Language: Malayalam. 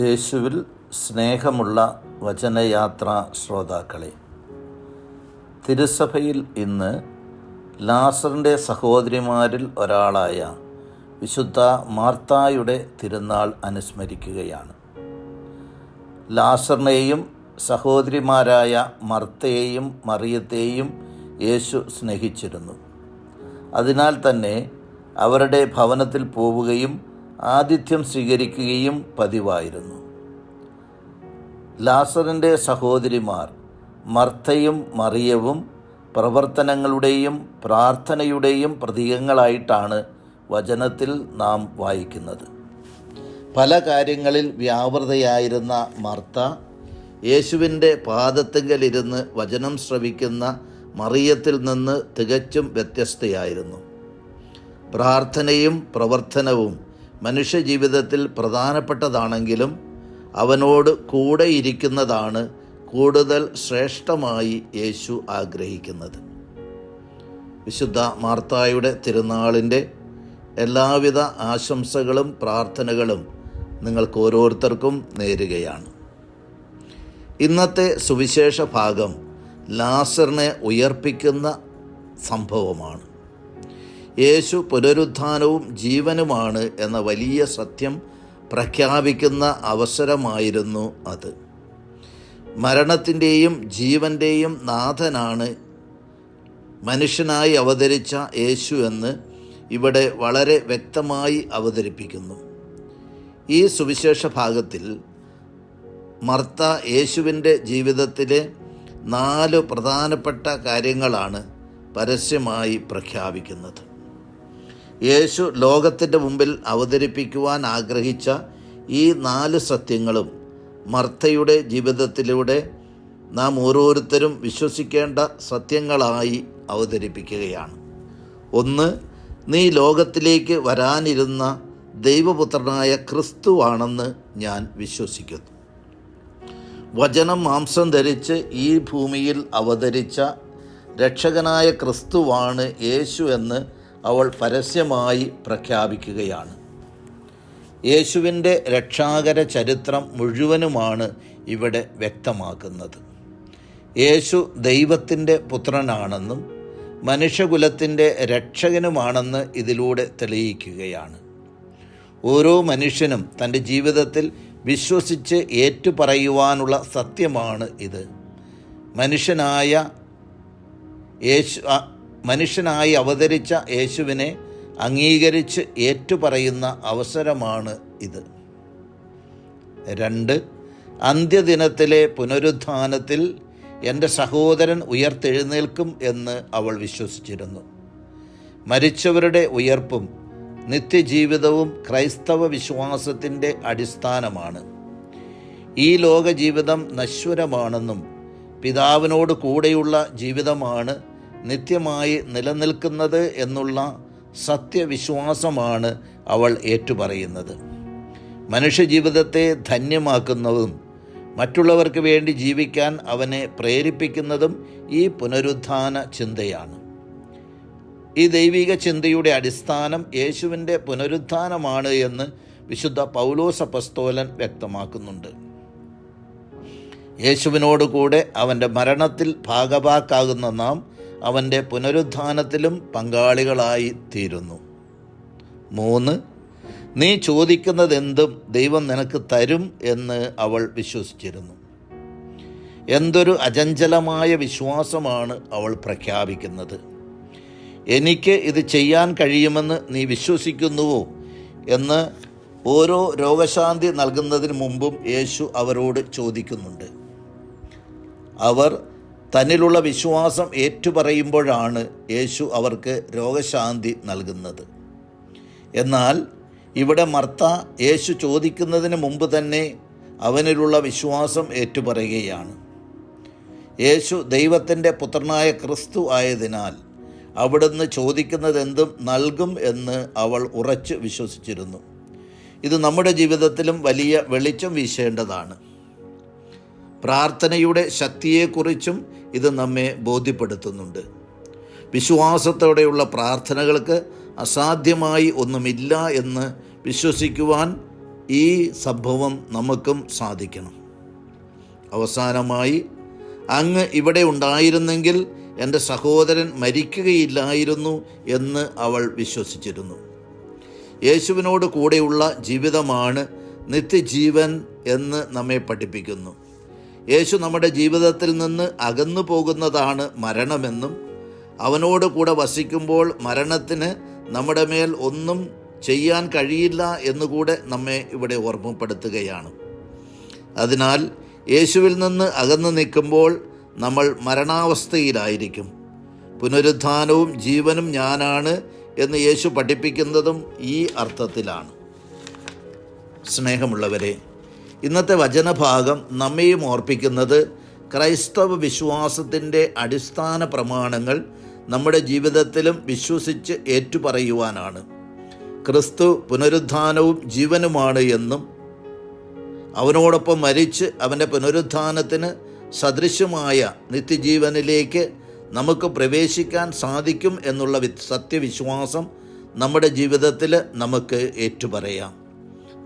യേശുവിൽ സ്നേഹമുള്ള വചനയാത്ര ശ്രോതാക്കളെ തിരുസഭയിൽ ഇന്ന് ലാസറിന്റെ സഹോദരിമാരിൽ ഒരാളായ വിശുദ്ധ മാർത്തായുടെ തിരുനാൾ അനുസ്മരിക്കുകയാണ്. ലാസറിനെയും സഹോദരിമാരായ മർത്തയെയും മറിയത്തെയും യേശു സ്നേഹിച്ചിരുന്നു. അതിനാൽ തന്നെ അവരുടെ ഭവനത്തിൽ പോവുകയും ആതിഥ്യം സ്വീകരിക്കുകയും പതിവായിരുന്നു. ലാസറിന്റെ സഹോദരിമാർ മർത്തയും മറിയവും പ്രവർത്തനങ്ങളുടെയും പ്രാർത്ഥനയുടെയും പ്രതീകങ്ങളായിട്ടാണ് വചനത്തിൽ നാം വായിക്കുന്നത്. പല കാര്യങ്ങളിൽ വ്യാപൃതയായിരുന്ന മർത്ത യേശുവിന്റെ പാദത്തിങ്കലിരുന്ന് വചനം ശ്രവിക്കുന്ന മറിയത്തിൽ നിന്ന് തികച്ചും വ്യത്യസ്തയായിരുന്നു. പ്രാർത്ഥനയും പ്രവർത്തനവും മനുഷ്യജീവിതത്തിൽ പ്രധാനപ്പെട്ടതാണെങ്കിലും അവനോട് കൂടെ ഇരിക്കുന്നതാണ് കൂടുതൽ ശ്രേഷ്ഠമായി യേശു ആഗ്രഹിക്കുന്നത്. വിശുദ്ധ മാർത്തായുടെ തിരുനാളിന്റെ എല്ലാവിധ ആശംസകളും പ്രാർത്ഥനകളും നിങ്ങൾക്ക് ഓരോരുത്തർക്കും നേരുകയാണ്. ഇന്നത്തെ സുവിശേഷ ഭാഗം ലാസറിനെ ഉയർപ്പിക്കുന്ന സംഭവമാണ്. യേശു പുനരുത്ഥാനവും ജീവനുമാണ് എന്ന വലിയ സത്യം പ്രഖ്യാപിക്കുന്ന അവസരമായിരുന്നു അത്. മരണത്തിന്റെയും ജീവന്റെയും നാഥനാണ് മനുഷ്യനായി അവതരിച്ച യേശു എന്ന് ഇവിടെ വളരെ വ്യക്തമായി അവതരിപ്പിക്കുന്നു. ഈ സുവിശേഷ ഭാഗത്തിൽ മർത്ത യേശുവിന്റെ ജീവിതത്തിലെ നാല് പ്രധാനപ്പെട്ട കാര്യങ്ങളാണ് പരസ്യമായി പ്രഖ്യാപിക്കുന്നത്. യേശു ലോകത്തിന്റെ മുമ്പിൽ അവതരിപ്പിക്കുവാൻ ആഗ്രഹിച്ച ഈ നാല് സത്യങ്ങളും മർത്തയുടെ ജീവിതത്തിലൂടെ നാം ഓരോരുത്തരും വിശ്വസിക്കേണ്ട സത്യങ്ങളായി അവതരിപ്പിക്കുകയാണ്. ഒന്ന് നീ ലോകത്തിലേക്ക് വരാനിരുന്ന ദൈവപുത്രനായ ക്രിസ്തുവാണെന്ന് ഞാൻ വിശ്വസിക്കുന്നു. വചനം മാംസം ധരിച്ച് ഈ ഭൂമിയിൽ അവതരിച്ച രക്ഷകനായ ക്രിസ്തുവാണ് യേശു എന്ന് അവൾ പരസ്യമായി പ്രഖ്യാപിക്കുകയാണ്. യേശുവിന്റെ രക്ഷാകര ചരിത്രം മുഴുവനുമാണ് ഇവിടെ വ്യക്തമാക്കുന്നത്. യേശു ദൈവത്തിന്റെ പുത്രനാണെന്നും മനുഷ്യകുലത്തിന്റെ രക്ഷകനുമാണെന്ന് ഇതിലൂടെ തെളിയിക്കുകയാണ്. ഓരോ മനുഷ്യനും തന്റെ ജീവിതത്തിൽ വിശ്വസിച്ച് ഏറ്റുപറയുവാനുള്ള സത്യമാണ് ഇത്. മനുഷ്യനായ യേശു മനുഷ്യനായി അവതരിച്ച യേശുവിനെ അംഗീകരിച്ച് ഏറ്റുപറയുന്ന അവസരമാണ് ഇത്. രണ്ട് അന്ത്യദിനത്തിലെ പുനരുത്ഥാനത്തിൽ എന്റെ സഹോദരൻ ഉയർത്തെഴുന്നേൽക്കും എന്ന് അവൾ വിശ്വസിച്ചിരുന്നു. മരിച്ചവരുടെ ഉയർപ്പും നിത്യജീവിതവും ക്രൈസ്തവ വിശ്വാസത്തിന്റെ അടിസ്ഥാനമാണ്. ഈ ലോക ജീവിതം നശ്വരമാണെന്നും പിതാവിനോട് കൂടെയുള്ള ജീവിതമാണ് നിത്യമായി നിലനിൽക്കുന്നത് എന്നുള്ള സത്യവിശ്വാസമാണ് അവൾ ഏറ്റുപറയുന്നത്. മനുഷ്യജീവിതത്തെ ധന്യമാക്കുന്നതും മറ്റുള്ളവർക്ക് വേണ്ടി ജീവിക്കാൻ അവനെ പ്രേരിപ്പിക്കുന്നതും ഈ പുനരുത്ഥാന ചിന്തയാണ്. ഈ ദൈവിക ചിന്തയുടെ അടിസ്ഥാനം യേശുവിന്റെ പുനരുത്ഥാനമാണ് എന്ന് വിശുദ്ധ പൗലോസ പസ്തോലൻ വ്യക്തമാക്കുന്നുണ്ട്. യേശുവിനോടുകൂടെ അവന്റെ മരണത്തിൽ ഭാഗഭാക്കാകുന്ന നാം അവന്റെ പുനരുത്ഥാനത്തിലും പങ്കാളികളായി തീരുന്നു. മൂന്ന് നീ ചോദിക്കുന്നതെന്തും ദൈവം നിനക്ക് തരും എന്ന് അവൾ വിശ്വസിച്ചിരുന്നു. എന്തൊരു അചഞ്ചലമായ വിശ്വാസമാണ് അവൾ പ്രഖ്യാപിക്കുന്നത്. എനിക്ക് ഇത് ചെയ്യാൻ കഴിയുമെന്ന് നീ വിശ്വസിക്കുന്നുവോ എന്ന് ഓരോ രോഗശാന്തി നൽകുന്നതിന് മുമ്പും യേശു അവരോട് ചോദിക്കുന്നുണ്ട്. അവർ തന്നിലുള്ള വിശ്വാസം ഏറ്റുപറയുമ്പോഴാണ് യേശു അവർക്ക് രോഗശാന്തി നൽകുന്നത്. എന്നാൽ ഇവിടെ മർത്ത യേശു ചോദിക്കുന്നതിന് മുമ്പ് തന്നെ അവനിലുള്ള വിശ്വാസം ഏറ്റുപറയുകയാണ്. യേശു ദൈവത്തിന്റെ പുത്രനായ ക്രിസ്തു ആയതിനാൽ അവിടുന്ന് ചോദിക്കുന്നതെന്തും നൽകും എന്ന് അവൾ ഉറച്ച് വിശ്വസിച്ചിരുന്നു. ഇത് നമ്മുടെ ജീവിതത്തിലും വലിയ വെളിച്ചം വീശേണ്ടതാണ്. പ്രാർത്ഥനയുടെ ശക്തിയെക്കുറിച്ചും ഇത് നമ്മെ ബോധ്യപ്പെടുത്തുന്നുണ്ട്. വിശ്വാസത്തോടെയുള്ള പ്രാർത്ഥനകൾക്ക് അസാധ്യമായി ഒന്നുമില്ല എന്ന് വിശ്വസിക്കുവാൻ ഈ സംഭവം നമുക്കും സാധിക്കണം. അവസാനമായി അങ്ങ് ഇവിടെ ഉണ്ടായിരുന്നെങ്കിൽ എന്റെ സഹോദരൻ മരിക്കുകയില്ലായിരുന്നു എന്ന് അവൾ വിശ്വസിച്ചിരുന്നു. യേശുവിനോട് കൂടെയുള്ള ജീവിതമാണ് നിത്യജീവൻ എന്ന് നമ്മെ പഠിപ്പിക്കുന്നു. യേശു നമ്മുടെ ജീവിതത്തിൽ നിന്ന് അകന്നു പോകുന്നതാണ് മരണമെന്നും അവനോട് കൂടെ വസിക്കുമ്പോൾ മരണത്തിന് നമ്മുടെ മേൽ ഒന്നും ചെയ്യാൻ കഴിയില്ല എന്നുകൂടെ നമ്മെ ഇവിടെ ഓർമ്മപ്പെടുത്തുകയാണ്. അതിനാൽ യേശുവിൽ നിന്ന് അകന്നു നിൽക്കുമ്പോൾ നമ്മൾ മരണാവസ്ഥയിലായിരിക്കും. പുനരുദ്ധാനവും ജീവനും ഞാനാണ് എന്ന് യേശു പഠിപ്പിക്കുന്നതും ഈ അർത്ഥത്തിലാണ്. സ്നേഹമുള്ളവരെ ഇന്നത്തെ വചനഭാഗം നമ്മെയും ഓർപ്പിക്കുന്നത് ക്രൈസ്തവ വിശ്വാസത്തിന്റെ അടിസ്ഥാന പ്രമാണങ്ങൾ നമ്മുടെ ജീവിതത്തിലും വിശ്വസിച്ച് ഏറ്റുപറയുവാനാണ്. ക്രിസ്തു പുനരുദ്ധാനവും ജീവനുമാണ് എന്നും അവനോടൊപ്പം മരിച്ച് അവന്റെ പുനരുദ്ധാനത്തിന് സദൃശമായ നിത്യജീവനിലേക്ക് നമുക്ക് പ്രവേശിക്കാൻ സാധിക്കും എന്നുള്ള സത്യവിശ്വാസം നമ്മുടെ ജീവിതത്തിൽ നമുക്ക് ഏറ്റുപറയാം.